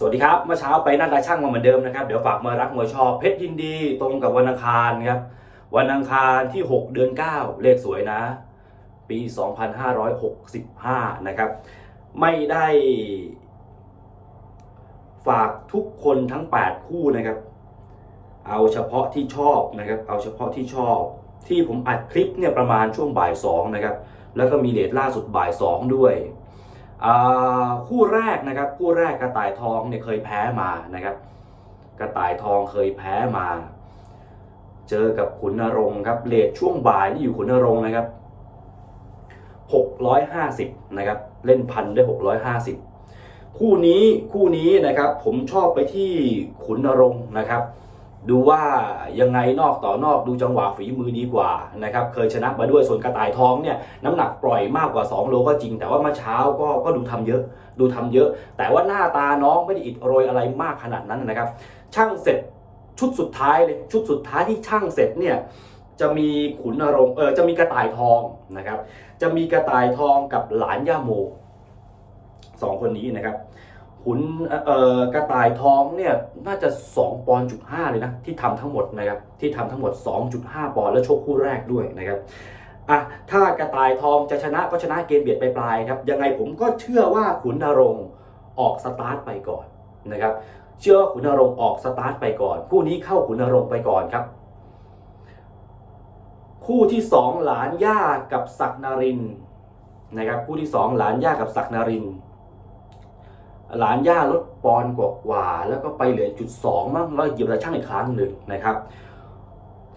สวัสดีครับเมื่อเช้าไปนัดตาช่างมาเหมือนเดิมนะครับ เดี๋ยวฝากมารักมวยชอบเพชรยินดีตรงกับวันอังคารครับ วันอังคารที่ 6 เดือน 9 เลขสวยนะ ปี 2565 นะครับ ไม่ได้ฝากทุกคนทั้ง 8 คู่นะครับ เอาเฉพาะที่ชอบนะครับ เอาเฉพาะที่ชอบ ที่ผมอัดคลิปเนี่ยประมาณช่วงบ่าย2นะครับ แล้วก็มีเลทล่าสุดบ่าย2ด้วย คู่แรกนะครับคู่แรกกระต่ายทองเนี่ยเคยแพ้มานะครับ กระต่ายทองเคยแพ้มา เจอกับขุนนรงค์ครับเลทช่วงบ่ายนี่อยู่ขุนนรงค์นะครับ650นะครับเล่นพันได้650 คู่นี้คู่นี้นะครับผมชอบไปที่ขุนนรงค์นะครับ ดูว่ายังไงนอกต่อนอกดูจังหวะฝีมือดีกว่านะครับเคยชนะมาด้วยส่วนกระต่ายทองเนี่ยน้ำหนักปล่อยมากกว่า 2 โลก็จริง แต่ว่าเมื่อเช้าก็ก็ดูทำเยอะ ดูทำเยอะ แต่ว่าหน้าตาน้องไม่ได้อิดโรยอะไรมากขนาดนั้นนะครับ ช่างเสร็จชุดสุดท้ายเลยชุดสุดท้ายที่ช่างเสร็จเนี่ยจะมีขุนนรงค์เออจะมีกระต่ายทองนะครับจะมีกระต่ายทองกับหลานย่าโมสองคนนี้นะครับ ขุนกระต่ายทองเนี่ยน่าจะ 2 ปอนจุดห้าเลยนะที่ทำทั้งหมดนะครับที่ทำทั้งหมด 2.5 ปอนแล้วชกคู่แรกด้วยนะครับอะถ้ากระต่ายทองจะชนะก็ชนะเกมเบียดปลายครับยังไงผมก็เชื่อว่าขุนนรงออกสตาร์ทไปก่อนนะครับเชื่อว่าขุนนรงออกสตาร์ทไปก่อน คู่นี้เข้าขุนนรงไปก่อนครับ คู่ที่สองหลานย่ากับศักดิ์นรินนะครับคู่ที่สองหลานย่ากับศักดิ์นรินร หลานย่าลดปอนกว่ากว่า แล้วก็ไปเหลือจุดสองมั้งแล้วหยียบตาช่างอีกครั้งหนึ่งนะครับ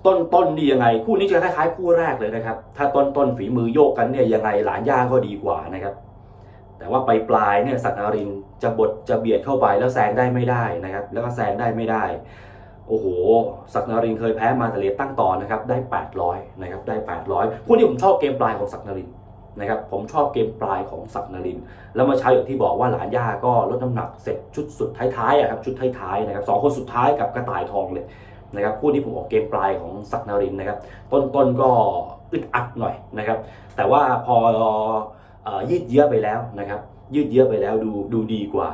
ต้นต้นดียังไง คู่นี้จะคล้ายๆคู่แรกเลยนะครับ ถ้าต้นต้นฝีมือโยกกันเนี่ยยังไงหลานย่าก็ดีกว่านะครับ แต่ว่าไปปลายเนี่ยศักดิ์นรินจะบดจะเบียดเข้าไปแล้วแซงได้ไม่ได้นะครับ แล้วก็แซงได้ไม่ได้โอ้โหศักดิ์นรินเคยแพ้มาแต่เหรียญตั้งต่อนะครับ ได้ 800 นะครับ ได้ 800คู่นี้ผมชอบเกมปลายของศักดิ์นริน นะครับผมชอบเกมปลายของศักดิ์นริน แล้วเมาเช้าอย่างที่บอกว่าหลานย่าก็ลดน้ำหนักเสร็จชุดสุดท้ายๆอะครับชุดท้ายๆนะครับสองคนสุดท้ายกับกระต่ายทองเลยนะครับคู่นี้ผมออกเกมปลายของศักดิ์นรินนะครับ ต้นๆก็อึดอัดหน่อยนะครับ แต่ว่าพออยืดเยื้อไปแล้วนะครับ ยืดเยื้อไปแล้วดูดูดีกว่า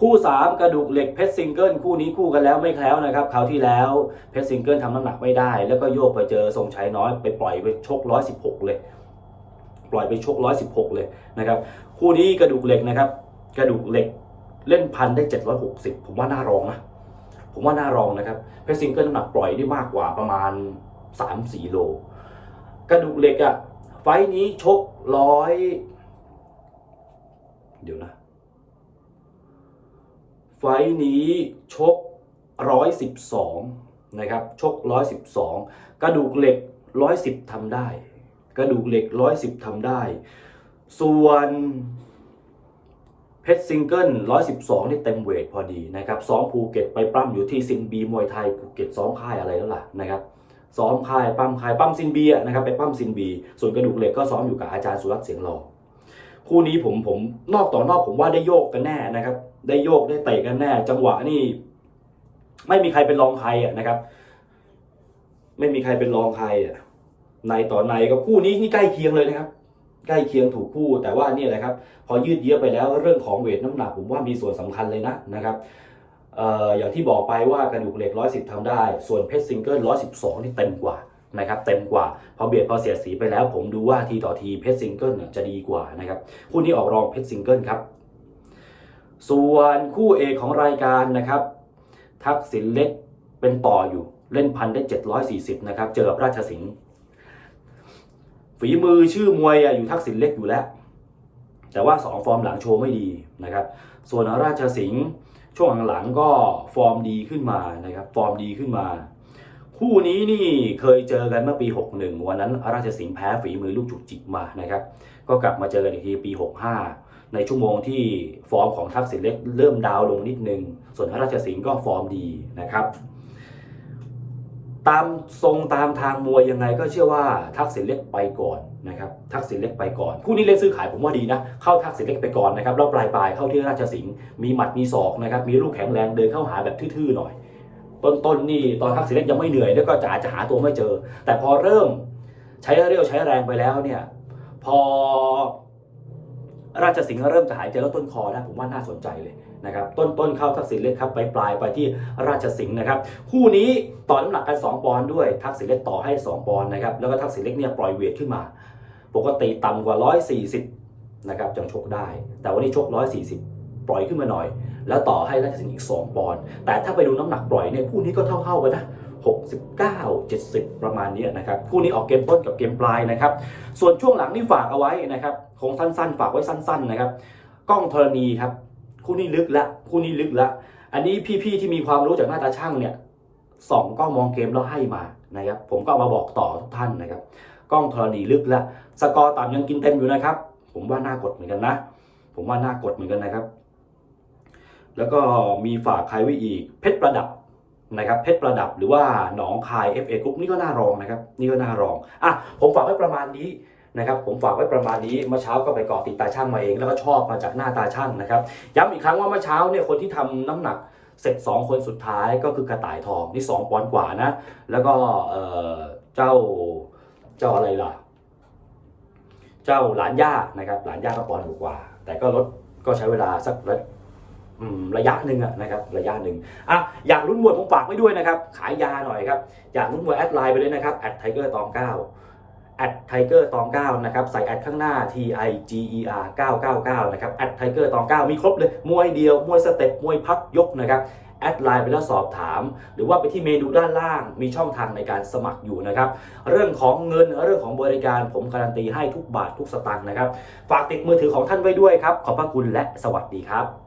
คู่ 3 กระดูกเหล็กเพชรซิงเกิลคู่นี้คู่กันแล้วไม่แคล้วนะครับคราวที่แล้วเพชรซิงเกิลทำน้ำหนักไม่ได้ แล้วก็โยกไปเจอทรงชัยน้อยไปปล่อยไปชก 116 เลย ล่อยไปชก116เลยนะครับคู่นี้กระดูกเหล็กนะครับ กระดูกเหล็กเล่นพันได้760ผมว่าน่ารองนะผมว่าน่ารองนะครับเพชรซิงเกิลน้ำหนักปล่อยได้มากกว่าประมาณ3-4โล กระดูกเหล็กอะไฟนี้ชกร้อยเดี๋ยวนะ ไฟนี้ชก112นะครับ ชก112กระดูกเหล็ก110ทำได้ กระดูกเหล็ก110ทำได้ ส่วนเพชรซิงเกิล112นี่เต็มเวทพอดีนะครับซ้อมภูเก็ตไปปล้ำอยู่ที่ซินบีมวยไทยภูเก็ตซ้อมค่ายอะไรแล้วล่ะนะครับซ้อมค่ายปั้มค่ายปั้มซินบีอะนะครับไปปั้มซินบี ส่วนกระดูกเหล็กก็ซ้อมอยู่กับอาจารย์สุรัตน์เสียงรอคู่นี้ผมผมนอกต่อนอกผมว่าได้โยกกันแน่นะครับ ได้โยกได้เตะกันแน่ จังหวะนี่ไม่มีใครเป็นรองใครอะนะครับ ไม่มีใครเป็นรองใครอะ ในต่อในก็คู่นี้นี่ใกล้เคียงเลยนะครับ ใกล้เคียงถูกคู่ แต่ว่านี่แหละครับ พอยืดเยื้อไปแล้วเรื่องของเวทน้ำหนักผมว่ามีส่วนสำคัญเลยนะนะครับออย่างที่บอกไปว่ากระดูกเหล็ก 110ทำได้ ส่วนเพชรซิงเกิล 112 นี่เต็มกว่านะครับเต็มกว่าพอเบียดพอเสียดสีไปแล้วผมดูว่าทีต่อทีเพชรซิงเกิลเนี่ยจะดีกว่านะครับคู่นี้ออกรองเพชรซิงเกิลครับ ส่วนคู่เอกของรายการนะครับ ทักษิณเล็กเป็นต่ออยู่เล่นพันได้ 740 นะครับ เจอกับราชสิงห์ ฝีมือชื่อมวยอยู่ทักษิณเล็กอยู่แล้ว แต่ว่า 2 ฟอร์มหลังโชว์ไม่ดีนะครับ ส่วนราชสิงห์ช่วงหลังๆก็ฟอร์มดีขึ้นมานะครับฟอร์มดีขึ้นมา คู่นี้นี่เคยเจอกันเมื่อปี 61 วันนั้นราชสิงห์แพ้ฝีมือลูกจุกจิกมานะครับ ก็กลับมาเจอกันอีกทีปี 65 ในชั่วโมงที่ฟอร์มของทักษิณเล็กเริ่มดาวลงนิดนึง ส่วนราชสิงห์ก็ฟอร์มดีนะครับ ตามทรงตามทางมวยยังไงก็เชื่อว่าทักษิณเล็กไปก่อนนะครับทักษิณเล็กไปก่อนคู่นี้เล่นซื้อขายผมว่าดีนะ เข้าทักษิณเล็กไปก่อนนะครับแล้วปลายปลายเข้าที่ราชสิงห์มีหมัดมีศอกนะครับมีลูกแข็งแรงเดินเข้าหาแบบทื่อๆหน่อย ต้นๆนี่ตอนทักษิณเล็กยังไม่เหนื่อยแล้วก็จะอาจจะหาตัวไม่เจอ แต่พอเริ่มใช้เรี่ยวใช้แรงไปแล้วเนี่ยพอราชสิงห์เริ่มจะหายใจแล้วต้นคอนะผมว่าน่าสนใจเลย นะครับต้นต้นเข้าทักษิณเล็กครับไปปลายไปที่ราชสิงห์นะครับคู่นี้ต่อน้ำหนักกัน 2 ปอนด์ด้วยทักษิณเล็กต่อให้ 2 ปอนด์นะครับแล้วก็ทักษิณเล็กเนี่ยปล่อยเวทขึ้นมา ปกติต่ำกว่า 140นะครับจังชกได้ แต่วันนี้ชก 140 ปล่อยขึ้นมาหน่อย แล้วต่อให้ราชสิงห์อีก 2 ปอนด์แต่ถ้าไปดูน้ำหนักปล่อยเนี่ยคู่นี้ก็เท่าๆกันนะ69 70 ประมาณนี้นะครับ คู่นี้ออกเกมต้นกับเกมปลายนะครับ ส่วนช่วงหลังนี่ฝากเอาไว้นะครับคงสั้นๆ ฝากไว้สั้น ๆ นะครับ กล้องธรณีครับ คู่นี้ลึกละคู่นี้ลึกละอันนี้พี่ๆที่มีความรู้จากหน้าตาช่างเนี่ยส่องกล้องมองเกมแล้วให้มานะครับ ผมก็มาบอกต่อทุกท่านนะครับ กล้องธรณีลึกละสกอร์ต่ำยังกินเต็มอยู่นะครับ ผมว่าน่ากดเหมือนกันนะ ผมว่าน่ากดเหมือนกันนะครับ แล้วก็มีฝากใครไว้อีกเพชรประดับนะครับเพชรประดับหรือว่าหนองคาย FA กรุ๊ปนี่ก็น่ารองนะครับ นี่ก็น่ารองอะผมฝากไว้ประมาณนี้ นะครับผมฝากไว้ประมาณนี้เมื่อเช้าก็ไปเกาะติดตาช่างมาเอง แล้วก็ชอบมาจากหน้าตาช่างนะครับย้ำอีกครั้งว่าเมื่อเช้าเนี่ยคนที่ทำน้ำหนักเสร็จ 2 คนสุดท้ายก็คือกระต่ายทองนี่2ปอนกว่านะ แล้วก็เออเจ้าเจ้าอะไรล่ะ เจ้าหลานย่านะครับ หลานย่าก็ปอนด์กว่า แต่ก็ลดก็ใช้เวลาสักระระยะหนึ่งนะครับระยะหนึ่งอะอยากลุ้นมวยผมฝากไว้ด้วยนะครับ ขายยาหน่อยครับ อยากลุ้นมวยแอดไลน์ไปเลยนะครับแอดไทเกอร์ตองเก้า แอดไทเกอร์ตองเก้านะครับใส่แอดข้างหน้า T I G E R 999นะครับแอดไทเกอร์ตองเก้ามีครบเลย มวยเดียว มวยสเต็ป มวยพักยกนะครับ แอดไลน์ไปแล้วสอบถาม หรือว่าไปที่เมนูด้านล่าง มีช่องทางในการสมัครอยู่นะครับ เรื่องของเงิน เรื่องของบริการ ผมการันตีให้ทุกบาททุกสตางค์นะครับ ฝากติดมือถือของท่านไว้ด้วยครับ ขอบพระคุณและสวัสดีครับ